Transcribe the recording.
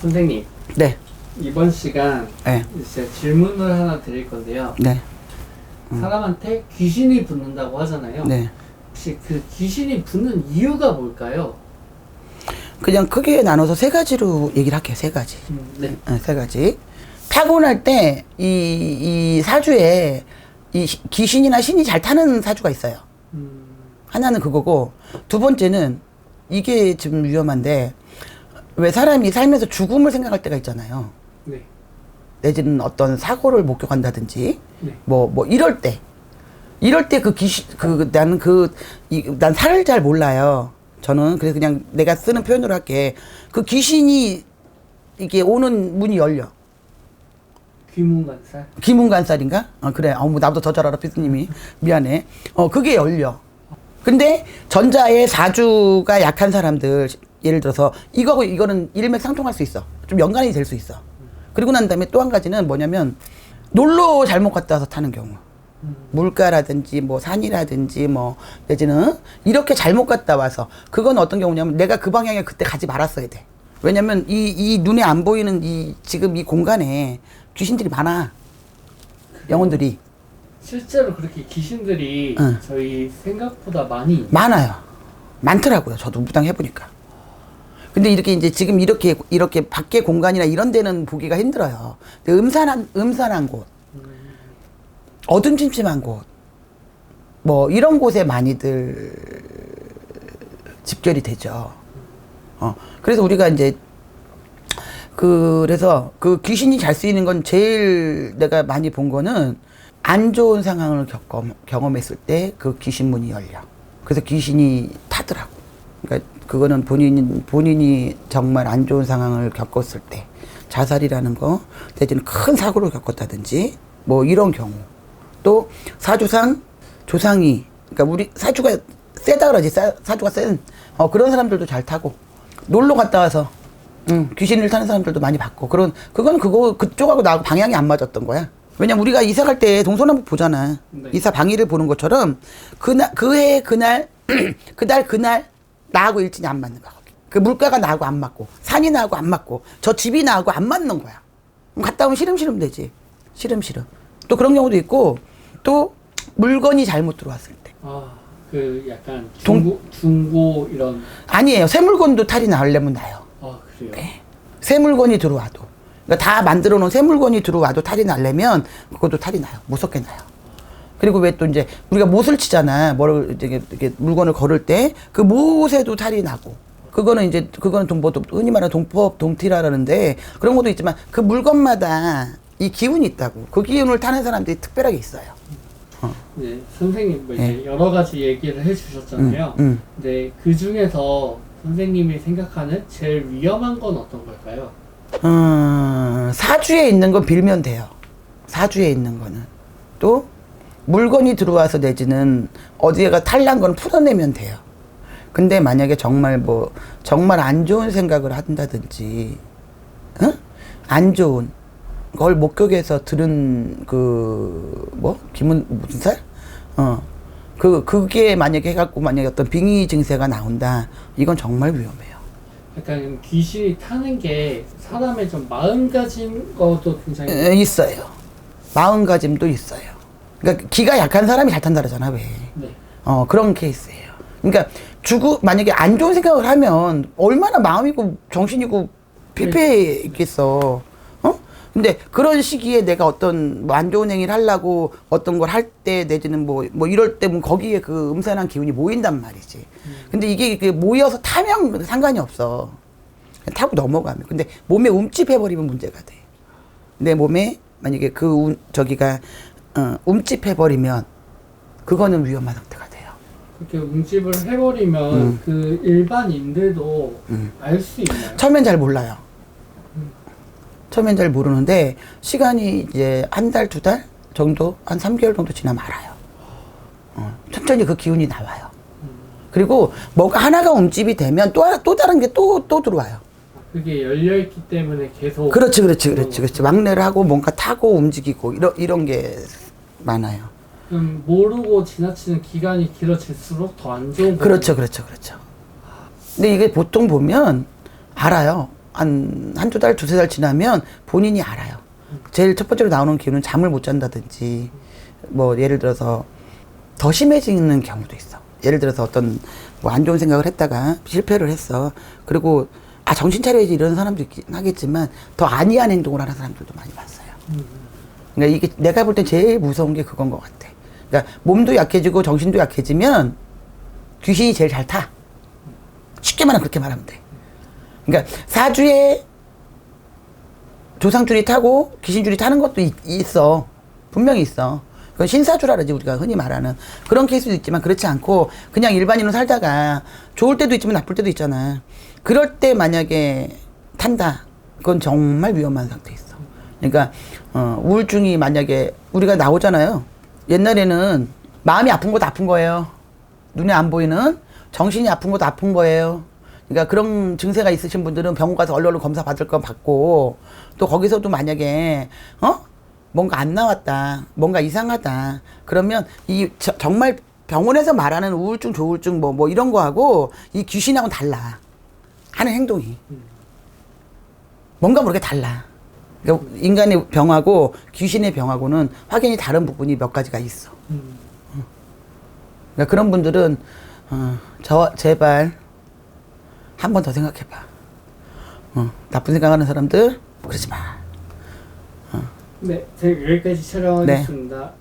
선생님 네, 이번 시간 네, 이제 질문을 하나 드릴 건데요. 네, 사람한테 귀신이 붙는다고 하잖아요. 네. 혹시 그 귀신이 붙는 이유가 뭘까요? 그냥 크게 나눠서 세 가지로 얘기를 할게요. 세 가지. 음, 네. 어, 세 가지. 타고날 때 이 이 사주에 이 시- 귀신이나 신이 잘 타는 사주가 있어요. 음, 하나는 그거고 두 번째는 이게 좀 위험한데 왜 사람이 살면서 죽음을 생각할 때가 있잖아요. 네. 내지는 어떤 사고를 목격한다든지 네. 뭐 뭐 이럴 때 이럴 때그 귀신 그 나는 그난 살을 잘 몰라요. 저는 그래서 그냥 내가 쓰는 표현으로 할게. 그 귀신이 이게 오는 문이 열려. 귀문관살. 기문관살인가? 어, 그래. 어, 뭐 나보다 더 잘 알아, 피스님이. 미안해. 어, 그게 열려. 근데 전자의 사주가 약한 사람들, 예를 들어서 이거하고 이거는 일맥상통할 수 있어. 좀 연관이 될 수 있어. 그리고 난 다음에 또 한 가지는 뭐냐면 놀러 잘못 갔다 와서 타는 경우. 음, 물가라든지 뭐 산이라든지 뭐 내지는 이렇게 잘못 갔다 와서 그건 어떤 경우냐면 내가 그 방향에 그때 가지 말았어야 돼. 왜냐면 이, 이 눈에 안 보이는 이 지금 이 공간에 귀신들이 많아. 영혼들이 실제로 그렇게 귀신들이 응. 저희 생각보다 많이 많아요. 많더라고요. 저도 무당 해보니까. 근데 이렇게 이제 지금 이렇게 이렇게 밖에 공간이나 이런 데는 보기가 힘들어요. 음산한 음산한 곳, 어둠침침한 곳, 뭐 이런 곳에 많이들 집결이 되죠. 어 그래서 우리가 이제 그래서 그 귀신이 잘 쓰이는 건 제일 내가 많이 본 거는 안 좋은 상황을 겪어, 경험했을 때 그 귀신 문이 열려. 그래서 귀신이 타더라고. 그러니까 그거는 본인 본인이 정말 안 좋은 상황을 겪었을 때 자살이라는 거, 대지는 큰 사고를 겪었다든지 뭐 이런 경우. 또 사주상 조상이 그러니까 우리 사주가 세다 그러지 사, 사주가 센 어, 그런 사람들도 잘 타고 놀러 갔다 와서 응, 귀신을 타는 사람들도 많이 봤고 그런 그건 그거 그쪽하고 나하고 방향이 안 맞았던 거야. 왜냐면 우리가 이사 갈 때 동서남북 보잖아. 네. 이사 방위를 보는 것처럼 그날 그해 그날 그날 그날 나하고 일진이 안 맞는 거야. 거기. 그 물가가 나하고 안 맞고 산이 나하고 안 맞고 저 집이 나하고 안 맞는 거야. 그럼 갔다 오면 시름시름 되지. 시름시름. 또 그런 경우도 있고 또 물건이 잘못 들어왔을 때. 아, 그 약간 동- 중고 중고 이런 아니에요. 새 물건도 탈이 나려면 나요. 아 그래요. 네. 새 물건이 들어와도. 그러니까 다 만들어 놓은 새 물건이 들어와도 탈이 나려면 그것도 탈이 나요. 무섭게 나요. 그리고 왜 또 이제 우리가 못을 치잖아. 뭐를 이렇게, 이렇게 물건을 걸을 때 그 못에도 탈이 나고. 그거는 이제 그거는 동법 흔히 말하는 동법 동티라라는데 그런 것도 있지만 그 물건마다 이 기운이 있다고. 그 기운을 타는 사람들이 특별하게 있어요. 네, 선생님 뭐 이제 네. 여러 가지 얘기를 해주셨잖아요. 음, 음. 근데 그 중에서 선생님이 생각하는 제일 위험한 건 어떤 걸까요? 음, 사주에 있는 건 빌면 돼요. 사주에 있는 거는. 또, 물건이 들어와서 내지는 어디가 탈난 건 풀어내면 돼요. 근데 만약에 정말 뭐, 정말 안 좋은 생각을 한다든지, 응? 안 좋은 걸 목격해서 들은 그, 뭐, 기문, 무슨 살? 어. 그, 그게 만약에 해 갖고 만약에 어떤 빙의 증세가 나온다. 이건 정말 위험해요. 약간 귀신이 타는 게 사람의 좀 마음가짐 것도 굉장히 에, 있어요. 마음가짐도 있어요. 그러니까 기가 약한 사람이 잘 탄다 그러잖아 왜? 네. 어 그런 케이스예요. 그러니까 죽고 만약에 안 좋은 생각을 하면 얼마나 마음이고 정신이고 피폐했겠어. 어? 근데 그런 시기에 내가 어떤 뭐 안 좋은 행위를 하려고 어떤 걸 할 때 내지는 뭐뭐 이럴 때면 거기에 그 음산한 기운이 모인단 말이지. 근데 이게 그 모여서 타면 상관이 없어. 타고 넘어가면. 근데 몸에 움찝해버리면 문제가 돼. 내 몸에 만약에 그 운, 저기가 어, 움찝해버리면 그거는 위험한 상태가 돼요. 그렇게 웅집을 해버리면 음. 그 일반인들도 음. 알수 있나요? 처음엔 잘 몰라요. 음. 처음엔 잘 모르는데 시간이 이제 한 달, 두 달 정도, 한 3개월 정도 지나면 알아요. 어, 천천히 그 기운이 나와요. 그리고 뭐가 하나가 움집이 되면 또, 하나- 또 다른 게 또, 또 들어와요. 그게 열려 있기 때문에 계속 그렇지, 그렇지, 그렇지, 그렇지. 막내를 하고 뭔가 타고 움직이고 이런, 이런 게 많아요. 음, 모르고 지나치는 기간이 길어질수록 더 안 좋은 거 그렇죠, 그렇죠, 그렇죠. 근데 이게 보통 보면 알아요. 한 한두 달, 두세 달 지나면 본인이 알아요. 제일 첫 번째로 나오는 기운은 잠을 못 잔다든지 뭐 예를 들어서 더 심해지는 경우도 있어. 예를 들어서 어떤 뭐 안 좋은 생각을 했다가 실패를 했어. 그리고 아 정신 차려야지 이런 사람도 있긴 하겠지만 더 안이한 행동을 하는 사람들도 많이 봤어요. 그러니까 이게 내가 볼 땐 제일 무서운 게 그건 것 같아. 그러니까 몸도 약해지고 정신도 약해지면 귀신이 제일 잘 타. 쉽게 말하면 그렇게 말하면 돼. 그러니까 사주에 조상줄이 타고 귀신줄이 타는 것도 있, 있어. 분명히 있어. 그건 신사주라 그러지 우리가 흔히 말하는 그런 케이스도 있지만 그렇지 않고 그냥 일반인으로 살다가 좋을 때도 있지만 나쁠 때도 있잖아. 그럴 때 만약에 탄다. 그건 정말 위험한 상태에 있어. 그러니까 어, 우울증이 만약에 우리가 나오잖아요. 옛날에는 마음이 아픈 것도 아픈 거예요. 눈에 안 보이는 정신이 아픈 것도 아픈 거예요. 그러니까 그런 증세가 있으신 분들은 병원 가서 얼른 검사 받을 거 받고 또 거기서도 만약에 어 뭔가 안 나왔다, 뭔가 이상하다 그러면 이 저- 정말 병원에서 말하는 우울증, 조울증 뭐 뭐 이런 거하고 이 귀신하고는 달라 하는 행동이 뭔가 모르게 달라. 그러니까 인간의 병하고 귀신의 병하고는 확연히 다른 부분이 몇 가지가 있어. 음. 그러니까 그런 분들은 어, 저 제발 한 번 더 생각해봐. 어, 나쁜 생각하는 사람들 그러지 마. 네, 제가 여기까지 촬영하겠습니다.